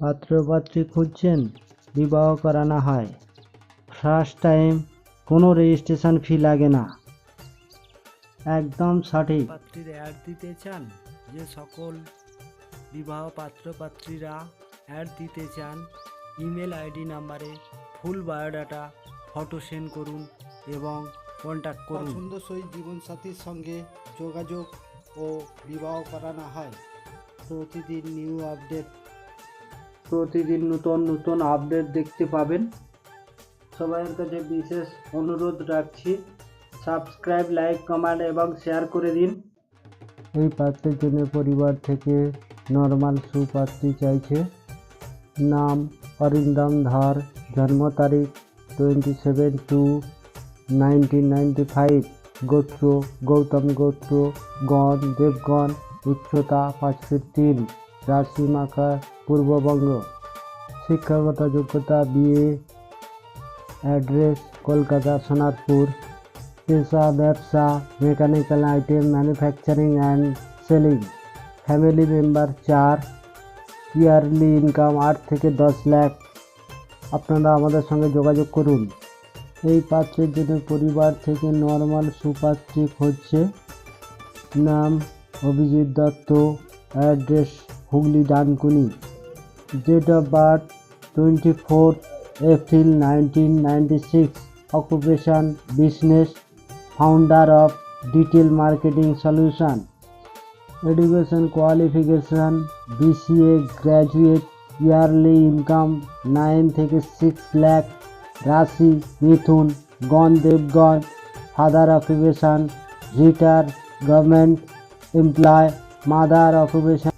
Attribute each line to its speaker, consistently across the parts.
Speaker 1: পাত্রপাত্রী খুঁজছেন বিবাহ করানো হয়। ফার্স্ট টাইম কোনো রেজিস্ট্রেশন ফি লাগে না। একদম সঠিক।
Speaker 2: পাত্রীর অ্যাড দিতে চান যে সকল বিবাহ পাত্রপাত্রীরা অ্যাড দিতে চান ইমেল আইডি নাম্বারে ফুল বায়োডাটা ফটো সেন্ড করুন এবং কন্ট্যাক্ট করুন।
Speaker 3: পছন্দসই জীবনসাথীর সঙ্গে যোগাযোগ ও বিবাহ করানো হয়।
Speaker 1: প্রতিদিন নিউ আপডেট প্রতিদিন নতুন নতুন আপডেট দেখতে পাবেন। সবাইয়ের কাছে বিশেষ অনুরোধ রাখছি। সাবস্ক্রাইব লাইক কমেন্ট এবং শেয়ার করে দিন। এই পাত্রের জন্য পরিবার থেকে নর্মাল সুপাত্রী চাইছে। নাম অরিন্দম ধর, জন্ম তারিখ twenty seven two nineteen ninety five গোত্র, গৌতম গোত্র, গণ, দেবগণ, উচ্চতা পাঁচ ফিট তিন রাশি মাখা পূর্ববঙ্গ। শিক্ষাগত যোগ্যতা, বিএ, অ্যাড্রেস, কলকাতা, সোনারপুর। পেশা, ব্যবসা, mechanical item, manufacturing and selling. Family member চার। ইয়ারলি ইনকাম আট থেকে দশ লাখ। আপনারা আমাদের সঙ্গে যোগাযোগ করুন। এই পাত্রের জন্য পরিবার থেকে নর্মাল সুপাত্রী হচ্ছে। নাম Abhijit Dutta address Hooghly Dankuni date of birth twenty four April nineteen ninety six, occupation business, founder of detail marketing solution, education qualification, BCA graduate, yearly income, nine থেকে সিক্স ল্যাখ রাশি, মিথুন, গণ দেবগণ, father occupation retired government employee, mother occupation.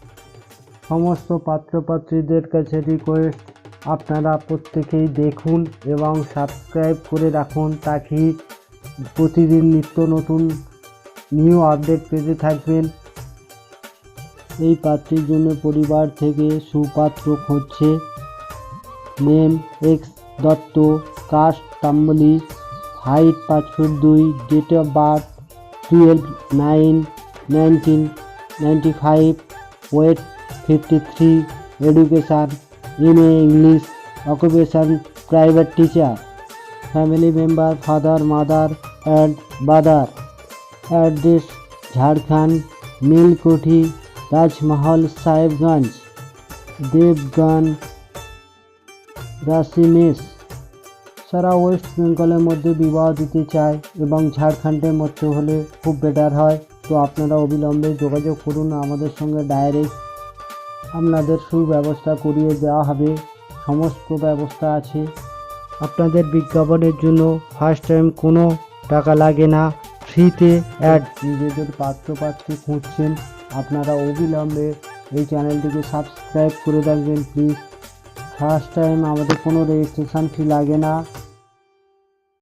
Speaker 1: সমস্ত পাত্রপাত্রীদের কাছে request আপনারা প্রত্যেকেই দেখুন এবং সাবস্ক্রাইব করে রাখুন তাকে প্রতিদিন নিত্য নতুন নিউ আপডেট পেতে থাকবেন। এই পাত্রের জন্য পরিবার থেকে সুপাত্র খুঁজছে। Name X Dutta caste Tamboli height পাঁচ ফুট দুই date of birth twelve nine nineteen ninety five weight fifty three education M English occupation private teacher family member father mother and brother address Jharkhand Nilkuthi Rajmahal Sahebganj Debganj রাশিমেশ সারা west বেঙ্গলের মধ্যে বিবাহ দিতে চায় এবং ঝাড়খণ্ডের মধ্যে হলে খুব বেটার হয়। তো আপনারা অবিলম্বে যোগাযোগ করুন আমাদের সঙ্গে ডাইরেক্ট আপনাদের সুব্যবস্থা করিয়ে দেওয়া হবে। সমস্ত ব্যবস্থা আছে। আপনাদের বিজ্ঞাপনের জন্য ফার্স্ট টাইম কোনো টাকা লাগে না। ফ্রিতে অ্যাড নিজেদের পাত্রপাত্রী খুঁজছেন। আপনারা অবিলম্বে এই চ্যানেলটিকে সাবস্ক্রাইব করে রাখবেন প্লিজ ফার্স্ট টাইম আমাদের কোনো রেজিস্ট্রেশন ফি লাগে না।